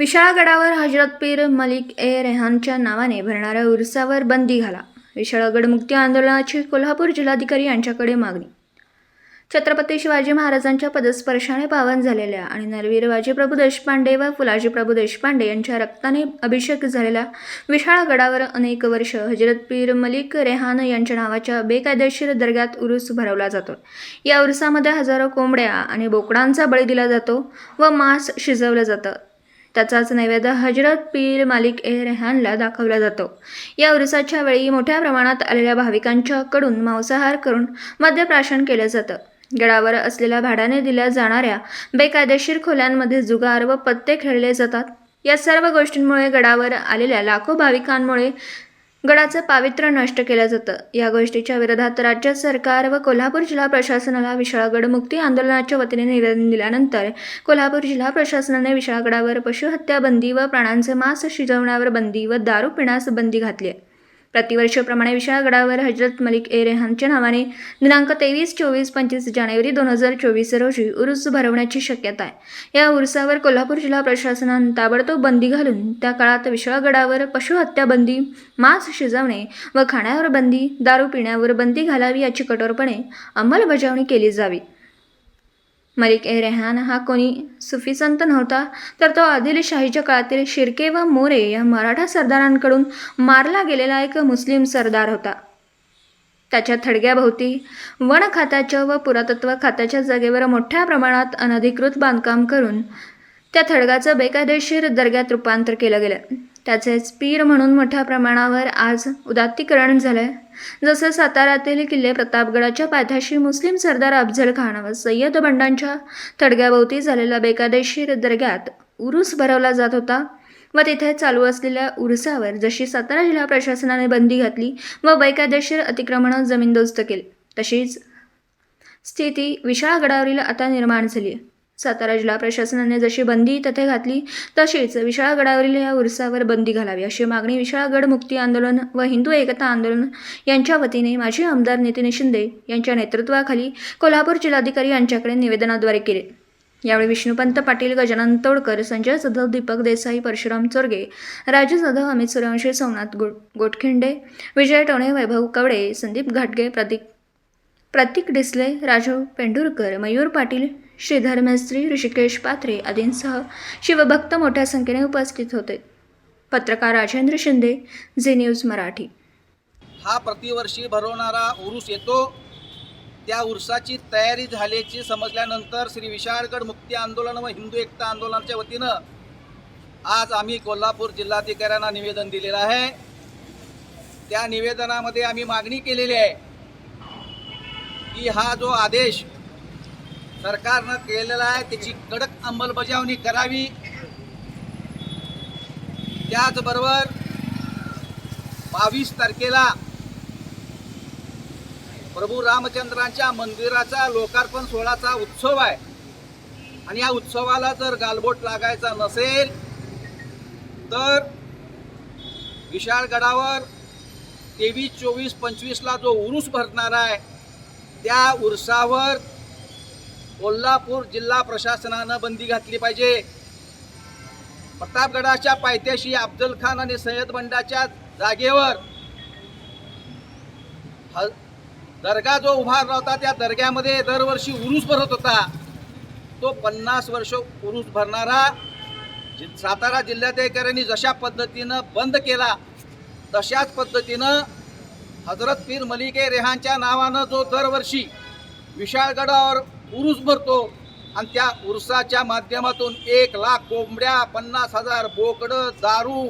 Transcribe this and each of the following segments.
विशाळगडावर हजरत पीर मलिक ए रेहानच्या नावाने भरणाऱ्या उरसावर बंदी घाला. विशाळगड मुक्ती आंदोलनाची कोल्हापूर जिल्हाधिकारी यांच्याकडे मागणी. छत्रपती शिवाजी महाराजांच्या पदस्पर्शाने पावन झालेल्या आणि नरवीर वाजीप्रभू देशपांडे व फुलाजी प्रभू देशपांडे यांच्या रक्ताने अभिषेक झालेल्या विशाळगडावर अनेक वर्ष हजरत पीर मलिक रेहान यांच्या नावाच्या बेकायदेशीर दर्ग्यात उरूस भरवला जातो. या उरुसामध्ये हजारो कोंबड्या आणि बोकडांचा बळी दिला जातो व मांस शिजवलं जातं. त्याचाच नैवेद्य हजरत पीर मालिक ए रेहानला दाखवला जातो. या उरुसाच्या वेळी मोठ्या प्रमाणात आलेल्या भाविकांच्याकडून मांसाहार करून मद्यप्राशन केलं जातं. गडावर असलेल्या भाड्याने दिल्या जाणाऱ्या बेकायदेशीर खोल्यांमध्ये जुगार व पत्ते खेळले जातात. या सर्व गोष्टींमुळे गडावर आलेल्या लाखो भाविकांमुळे गडाचं पावित्र्य नष्ट केलं जातं. या गोष्टीच्या विरोधात राज्य सरकार व कोल्हापूर जिल्हा प्रशासनाला विशाळगड मुक्ती आंदोलनाच्या वतीने निवेदन दिल्यानंतर कोल्हापूर जिल्हा प्रशासनाने विशाळगडावर पशुहत्या बंदी व प्राण्यांचे मांस शिजवण्यावर बंदी व दारू पिण्यास बंदी घातली आहे. प्रतिवर्षाप्रमाणे विशाळगडावर हजरत मलिक ए रेहानच्या नावाने दिनांक तेवीस चोवीस पंचवीस जानेवारी दोन हजार चोवीस रोजी उरूस भरवण्याची शक्यता आहे. या उरुसावर कोल्हापूर जिल्हा प्रशासनानं ताबडतोब बंदी घालून त्या काळात विशाळगडावर पशुहत्या बंदी मांस शिजवणे व खाण्यावर बंदी दारू पिण्यावर बंदी घालावी याची कठोरपणे अंमलबजावणी केली जावी. मलिक ए रेहान हा कोणी सुफी संत नव्हता तर तो आदिलशाहीच्या काळातील शिर्के व मोरे या मराठा सरदारांकडून मारला गेलेला एक मुस्लिम सरदार होता. त्याच्या थडग्याभोवती वन खात्याच्या व पुरातत्व खात्याच्या जागेवर मोठ्या प्रमाणात अनधिकृत बांधकाम करून त्या थडगाचं बेकायदेशीर दर्ग्यात रूपांतर केलं गेलं. त्याचेच पीर म्हणून मोठ्या प्रमाणावर आज उदात्तीकरण झालंय. जसं साताऱ्यातील किल्ले प्रतापगडाच्या पायथ्याशी मुस्लिम सरदार अफजल खान व सय्यद बंडांच्या थडग्याभोवती झालेल्या बेकायदेशीर दर्ग्यात उरूस भरवला जात होता व तिथे चालू असलेल्या उरुसावर जशी सातारा जिल्हा प्रशासनाने बंदी घातली व बेकायदेशीर अतिक्रमणं जमीनदोस्त केली तशीच स्थिती विशाळगडावरील आता निर्माण झाली आहे सातारा जिल्हा प्रशासनाने जशी बंदी तथे घातली तशीच विशाळगडावरील या उरसावर बंदी घालावी अशी मागणी विशाळगड मुक्ती आंदोलन व हिंदू एकता आंदोलन यांच्या वतीने माजी आमदार नितीन शिंदे यांच्या नेतृत्वाखाली कोल्हापूर जिल्हाधिकारी यांच्याकडे निवेदनाद्वारे केले. यावेळी विष्णुपंत पाटील गजानन तोडकर संजय जाधव दीपक देसाई परशुराम चोरगे राजू जाधव अमित सूर्यवंशी सोमनाथ गो गोटखिंडे विजय टोणे वैभव कवडे संदीप घाटगे प्रतीक प्रतीक डिसले राजू पेंडुरकर मयूर पाटील श्रीधर मेस्त्री ऋषिकेश पात्रे आदींसह शिवभक्त मोठ्या संख्येने उपस्थित होते. पत्रकार राजेंद्र शिंदे झी न्यूज मराठी. हा प्रतिवर्षी भरवणारा उरुस येतो. त्या उरसाची तयारी झाल्याची समजल्यानंतर श्री विशाळगड मुक्ती आंदोलन व हिंदू एकता आंदोलनाच्या वतीनं आज आम्ही कोल्हापूर जिल्हाधिकाऱ्यांना निवेदन दिलेलं आहे. त्या निवेदनामध्ये आम्ही मागणी केलेली आहे की हा जो आदेश सरकारनं केलेला आहे त्याची कडक अंमलबजावणी करावी. त्याचबरोबर बावीस तारखेला प्रभू रामचंद्रांच्या मंदिराचा लोकार्पण सोहळाचा उत्सव आहे. आणि या उत्सवाला जर गालबोट लागायचा नसेल तर विशाळगडावर तेवीस चोवीस पंचवीसला जो उरूस भरणार आहे त्या उरसावर कोल्हापूर जिल्हा प्रशासनानं बंदी घातली पाहिजे. प्रतापगडाच्या पायथ्याशी अफजल खान आणि सय्यद बंडाच्या जागेवर ह- दर्गा जो उभारला होता त्या दर्ग्यामध्ये दरवर्षी उरूस भरत होता. तो पन्नास वर्ष उरूस भरणारा जि- सातारा जिल्हाधिकाऱ्यांनी जशा पद्धतीनं बंद केला तशाच पद्धतीनं हजरत पीर मलिके रेहानच्या नावानं जो दरवर्षी विशाळगडावर उरूस भरतो. आणि त्या उरसाच्या माध्यमातून एक लाख कोंबड्या पन्नास हजार बोकडं दारू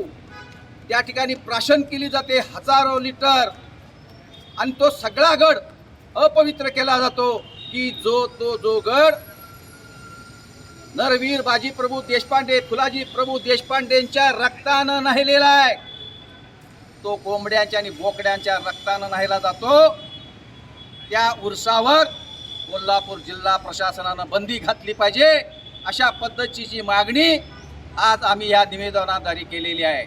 त्या ठिकाणी प्राशन केली जाते हजारो लिटर. आणि तो सगळा गड अपवित्र केला जातो की जो तो जो गड नरवीर बाजी प्रभू देशपांडे फुलाजी प्रभू देशपांडेंच्या रक्तानं नाहिलेला आहे. तो कोंबड्यांच्या आणि बोकड्यांच्या रक्तानं नाहिला जातो. त्या उरसावर कोल्हापूर जिल्हा प्रशासनानं बंदी घातली पाहिजे अशा पद्धतीची मागणी आज आम्ही या निवेदनाद्वारे केलेली आहे.